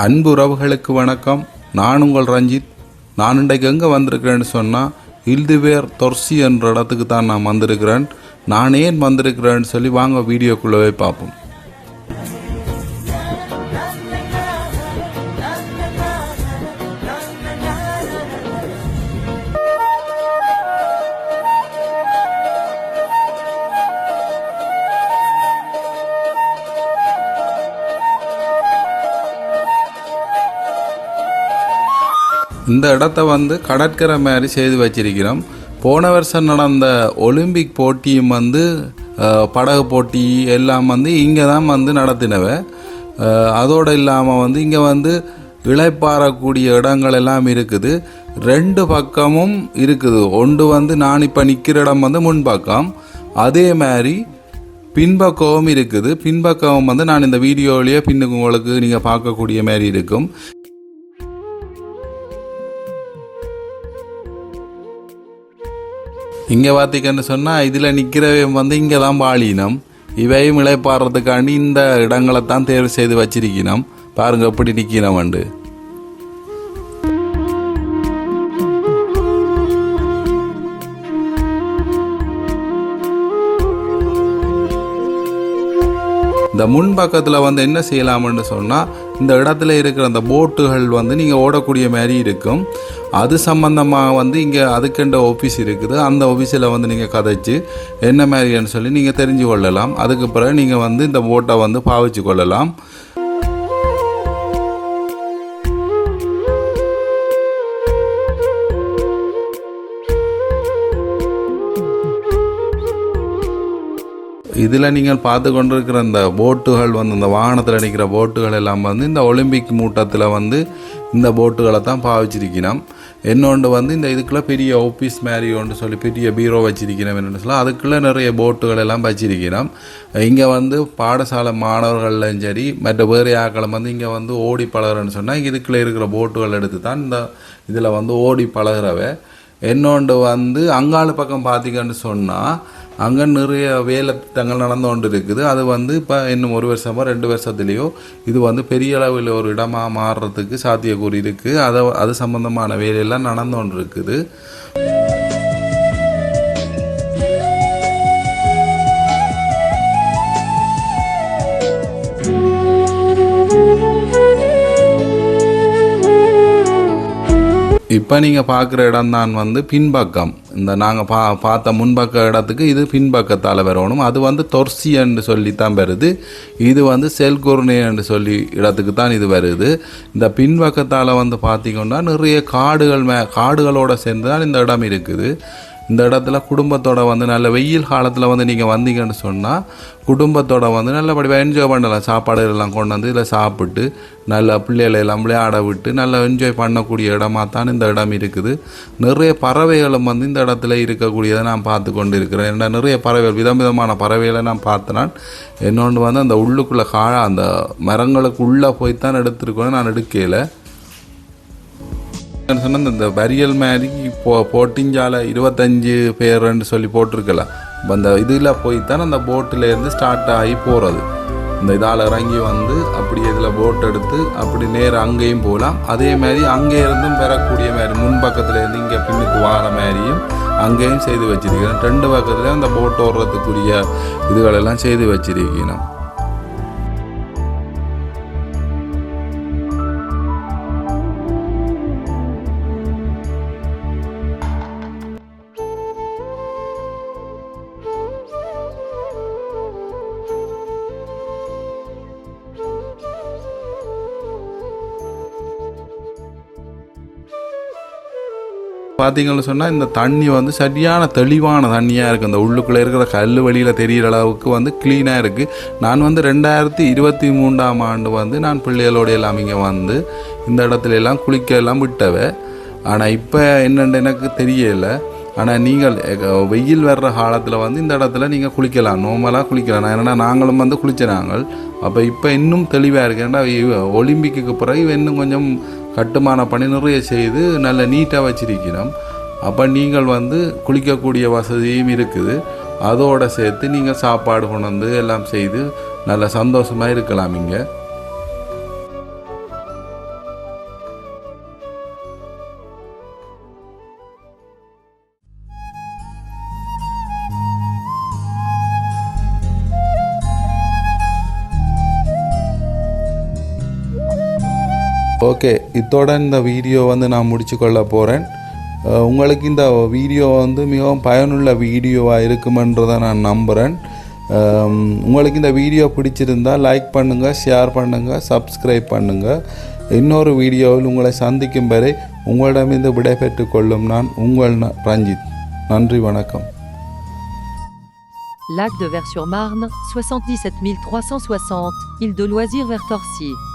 அன்பு உறவுகளுக்கு வணக்கம். நான் உங்கள் ரஞ்சித். நான் இன்றைக்கு எங்கே வந்திருக்கிறேன்னு சொன்னால் இல்துவேர் தொர்சி என்ற இடத்துக்கு தான் நான் வந்திருக்கிறேன். நான் ஏன் வந்திருக்கிறேன்னு சொல்லி வாங்க வீடியோக்குள்ளவே பார்ப்போம். இந்த இடத்த வந்து கடற்கரை மாதிரி செய்து வச்சிருக்கிறோம். போன வருஷம் நடந்த ஒலிம்பிக் போட்டியும் வந்து படகு போட்டி எல்லாம் வந்து இங்கே தான் வந்து நடத்தினவ. அதோடு இல்லாமல் வந்து இங்கே வந்து இளைப்பாறக்கூடிய இடங்கள் எல்லாம் இருக்குது. ரெண்டு பக்கமும் இருக்குது. ஒன்று வந்து நான் இப்போ நிற்கிற இடம் வந்து முன்பக்கம். அதே மாதிரி பின்பக்கமும் இருக்குது. பின்பக்கம் வந்து நான் இந்த வீடியோவிலேயே பின்னுக்கு உங்களுக்கு நீங்கள் பார்க்கக்கூடிய மாதிரி இருக்கும். இங்கே பார்த்தீங்கன்னு சொன்னால் இதில் நிற்கிறவன் வந்து இங்கே தான் பாலினம் இவையும் இளைப்பாடுறதுக்காண்டி இந்த இடங்களை தான் தேர்வு செய்து வச்சிருக்கணும் பாருங்க எப்படி நிற்கிறவண்டு இந்த முன் பக்கத்தில் வந்து என்ன செய்யலாம்னு சொன்னால் இந்த இடத்துல இருக்கிற அந்த போட்டுகள் வந்து நீங்கள் ஓடக்கூடிய மாதிரி இருக்கும். அது சம்மந்தமாக வந்து இங்கே அதுக்கெண்ட ஆஃபீஸ் இருக்குது. அந்த ஆஃபீஸில் வந்து நீங்கள் கதைச்சு என்ன மாதிரின்னு சொல்லி நீங்கள் தெரிஞ்சு கொள்ளலாம். அதுக்கு பிறகு நீங்கள் வந்து இந்த போட்டை வந்து பாவிச்சு கொள்ளலாம். இதில் நீங்கள் பார்த்து கொண்டிருக்கிற இந்த போட்டுகள் வந்து இந்த வாகனத்தில் நிற்கிற போட்டுகள் எல்லாம் வந்து இந்த ஒலிம்பிக் மூட்டத்தில் வந்து இந்த போட்டுகளை தான் பாவிச்சிருக்கணும். இன்னொன்று வந்து இந்த இதுக்குள்ள பெரிய ஆஃபீஸ் மாதிரி ஒன்று சொல்லி பெரிய பீரோ வச்சிருக்கணும் என்னென்னு சொல்லலாம் அதுக்குள்ளே நிறைய போட்டுகள் எல்லாம் வச்சிருக்கணும். இங்கே வந்து பாடசாலை மாணவர்கள்லையும் சரி மற்ற வேறு ஆக்களும் வந்து இங்கே வந்து ஓடி பழகுறேன்னு சொன்னால் இதுக்குள்ளே இருக்கிற போட்டுகள் எடுத்து தான் இந்த இதில் வந்து ஓடி பழகுறவ. இன்னொன்று வந்து அங்காள பக்கம் பார்த்தீங்கன்னு சொன்னால் அங்கே நிறைய வேலை திட்டங்கள் நடந்து கொண்டு இருக்குது அது வந்து இப்போ இன்னும் ஒரு வருஷமோ ரெண்டு வருஷத்துலேயோ இது வந்து பெரிய அளவில் ஒரு இடமாக மாறுறதுக்கு சாத்தியக்கூறு இருக்குது அதை அது சம்மந்தமான வேலையெல்லாம் நடந்து கொண்டு இருக்குது இப்போ நீங்கள் பார்க்குற இடம் தான் வந்து பின்பக்கம். இந்த நாங்கள் பா பார்த்த முன்பக்க இடத்துக்கு இது பின்பக்கத்தால் வரணும். அது வந்து தொர்சியன்னு சொல்லி தான் வருது. இது வந்து செல்குர்னேன்னு சொல்லி இடத்துக்கு தான் இது வருது. இந்த பின்பக்கத்தால் வந்து பார்த்தீங்கன்னா நிறைய காடுகள் மே காடுகளோடு சேர்ந்து தான் இந்த இடம் இருக்குது. இந்த இடத்துல குடும்பத்தோட வந்து நல்ல வெயில் காலத்தில் வந்து நீங்கள் வந்தீங்கன்னு சொன்னால் குடும்பத்தோட வந்து நல்லபடியாக என்ஜாய் பண்ணலாம். சாப்பாடு எல்லாம் கொண்டு வந்து இதில் சாப்பிட்டு நல்ல பிள்ளைகளை எல்லாம் விளையாட விட்டு நல்லா என்ஜாய் பண்ணக்கூடிய இடமா தான் இந்த இடம் இருக்குது. நிறைய பறவைகளும் வந்து இந்த இடத்துல இருக்கக்கூடியதை நான் பார்த்து கொண்டு இருக்கிறேன் ஏன்னா நிறைய பறவைகள் விதம் விதமான பறவைகளை நான் பார்த்தேன் இன்னொன்று வந்து அந்த உள்ளுக்குள்ளே காழ அந்த மரங்களுக்கு உள்ளே போய் தான் எடுத்துருக்கோன்னு நான் எடுக்கலை. சொன்ன இந்த வரியல் மாதிரி போ போட்டிஞ்சால இருபத்தஞ்சு பேருன்னு சொல்லி போட்டிருக்கலாம் இப்போ அந்த இதில் போய் தான் அந்த போட்டில் இருந்து ஸ்டார்ட் ஆகி போகிறது இந்த இதால் இறங்கி வந்து அப்படி இதில் போட் எடுத்து அப்படி நேராக அங்கேயும் போகலாம் அதே மாதிரி அங்கே இருந்தும் பெறக்கூடிய மாதிரி முன் பக்கத்தில் இருந்து இங்கே பின்னுக்கு வார மாதிரியும் அங்கேயும் செய்து வச்சிருக்கிறேன் ரெண்டு பக்கத்துலேயும் அந்த போட் ஓடுறதுக்குரிய இதுகளெல்லாம் செய்து வச்சிருக்கணும். பார்த்தீங்கன்னு சொன்னால் இந்த தண்ணி வந்து சரியான தெளிவான தண்ணியாக இருக்குது அந்த உள்ளுக்குள்ளே இருக்கிற கல் வழியில் தெரிகிற அளவுக்கு வந்து க்ளீனாக இருக்குது நான் வந்து ரெண்டாயிரத்தி இருபத்தி மூன்றாம் ஆண்டு வந்து நான் பிள்ளைகளோட எல்லாம் இங்கே வந்து இந்த இடத்துல எல்லாம் குளிக்க எல்லாம் விட்டவ. ஆனால் இப்போ என்னென்னு எனக்கு தெரியலை. ஆனால் நீங்கள் வெயில் வர்ற காலத்தில் வந்து இந்த இடத்துல நீங்கள் குளிக்கலாம். நார்மலாக குளிக்கலாம். நான் நாங்களும் வந்து குளிச்ச நாங்கள். அப்போ இப்போ இன்னும் தெளிவாக இருக்கு. ஏன்னா ஒலிம்பிக்கு பிறகு இன்னும் கொஞ்சம் கட்டுமான பணி நிறைய செய்து நல்ல நீட்டாக வச்சிருக்கிறோம். அப்போ நீங்கள் வந்து குளிக்கக்கூடிய வசதியும் இருக்குது. அதோடு சேர்த்து நீங்கள் சாப்பாடு கொண்டு வந்து எல்லாம் செய்து நல்ல சந்தோஷமாக இருக்கலாம் இங்கே. ஓகே இத்தோட இந்த வீடியோ வந்து நான் முடிச்சு கொள்ள போகிறேன் உங்களுக்கு இந்த வீடியோ வந்து மிகவும் பயனுள்ள வீடியோவாக இருக்குமென்றதை நான் நம்புகிறேன் உங்களுக்கு இந்த வீடியோ பிடிச்சிருந்தா லைக் பண்ணுங்கள் ஷேர் பண்ணுங்கள் சப்ஸ்கிரைப் பண்ணுங்கள் இன்னொரு வீடியோவில் உங்களை சந்திக்கும் வரை உங்களிடமிருந்து விடைபெற்று கொள்ளும் நான் உங்கள் ந- ரஞ்சித். நன்றி வணக்கம். Lac de Vers-sur-Marne, 77 360, île de loisirs vers Torcy.